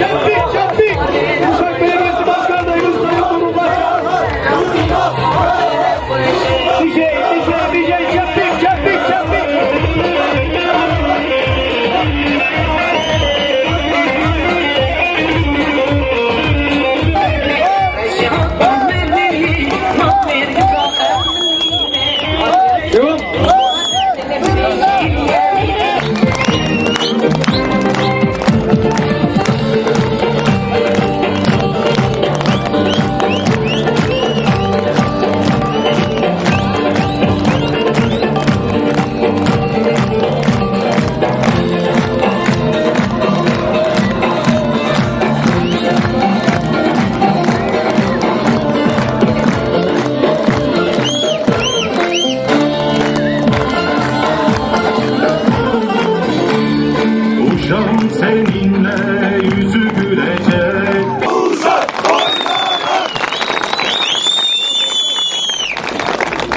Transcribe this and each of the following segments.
Thank you. seninle yüzü gülecek.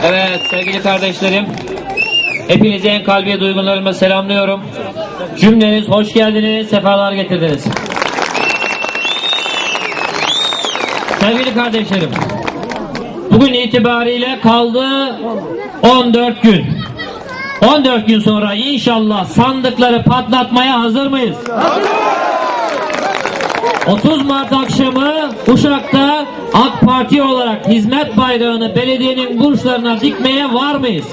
Evet sevgili kardeşlerim, hepinizi en kalbi duygularımla selamlıyorum. Cümleniz hoş geldiniz, sefalar getirdiniz. Sevgili kardeşlerim, bugün itibariyle kaldı 14 gün. 14 gün sonra inşallah sandıkları patlatmaya hazır mıyız? 30 Mart akşamı Uşak'ta AK Parti olarak hizmet bayrağını belediyenin burçlarına dikmeye var mıyız?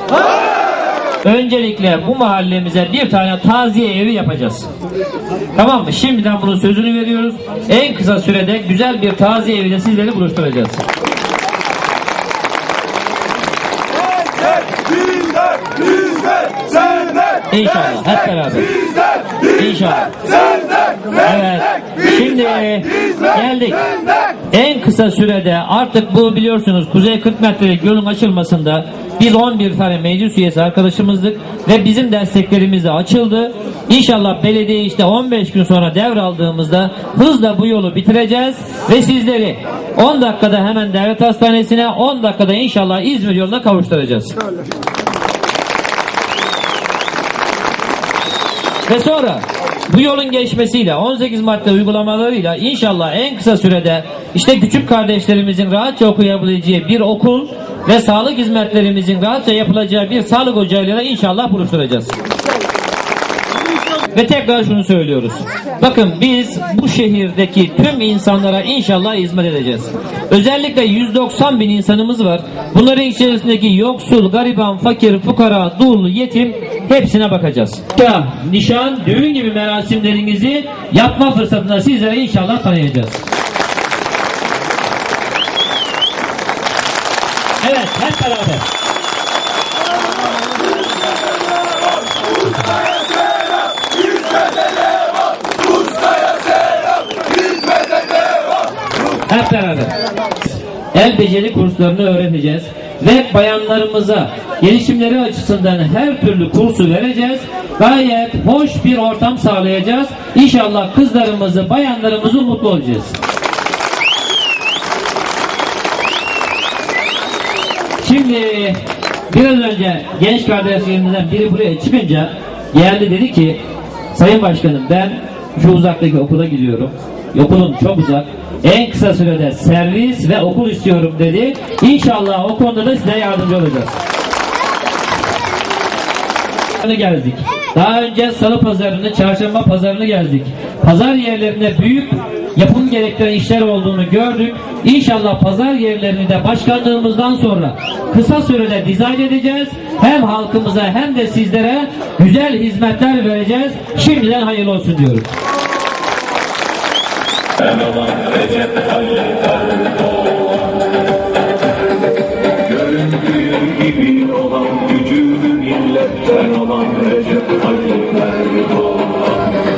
Öncelikle bu mahallemize bir tane taziye evi yapacağız. Tamam mı? Şimdiden bunun sözünü veriyoruz. En kısa sürede güzel bir taziye eviyle sizleri buluşturacağız. İnşallah, hep beraber. İnşallah. senden, Evet. Şimdi geldik. En kısa sürede artık bu biliyorsunuz Kuzey 40 metrelik yolun açılmasında biz 11 tane meclis üyesi arkadaşımızdık ve bizim desteklerimiz de açıldı. İnşallah belediye işte 15 gün sonra devraldığımızda hızla bu yolu bitireceğiz ve sizleri 10 dakikada hemen devlet hastanesine 10 dakikada inşallah İzmir yoluna kavuşturacağız. Ve sonra bu yolun geçmesiyle 18 Mart'ta uygulamalarıyla inşallah en kısa sürede işte küçük kardeşlerimizin rahatça okuyabileceği bir okul ve sağlık hizmetlerimizin rahatça yapılacağı bir sağlık ocağıyla inşallah buluşturacağız. Ve tekrar şunu söylüyoruz. Bakın biz bu şehirdeki tüm insanlara inşallah hizmet edeceğiz. Özellikle 190 bin insanımız var. Bunların içerisindeki yoksul, gariban, fakir, fukara, dul, yetim hepsine bakacağız. Ya, nişan, düğün gibi merasimlerinizi yapma fırsatına sizlere inşallah tanıyacağız. Evet, hep beraber. Hep beraber. El beceri kurslarını öğreteceğiz ve bayanlarımıza gelişimleri açısından her türlü kursu vereceğiz. Gayet hoş bir ortam sağlayacağız. İnşallah kızlarımızı, bayanlarımızı mutlu olacağız. Şimdi biraz önce genç kardeşlerimizden biri buraya çıkınca geldi dedi ki Sayın Başkanım ben şu uzaktaki okula gidiyorum. Okulum çok uzak. En kısa sürede servis ve okul istiyorum dedi. İnşallah o konuda da size yardımcı olacağız. gezdik. Daha önce salı pazarını, çarşamba pazarını gezdik. Pazar yerlerinde büyük yapım gerektiren işler olduğunu gördük. İnşallah pazar yerlerini de başkanlığımızdan sonra kısa sürede dizayn edeceğiz. Hem halkımıza hem de sizlere güzel hizmetler vereceğiz. Şimdiden hayırlı olsun diyoruz gibi olan gücünü milletten olan Recep Tayyip Erdoğan.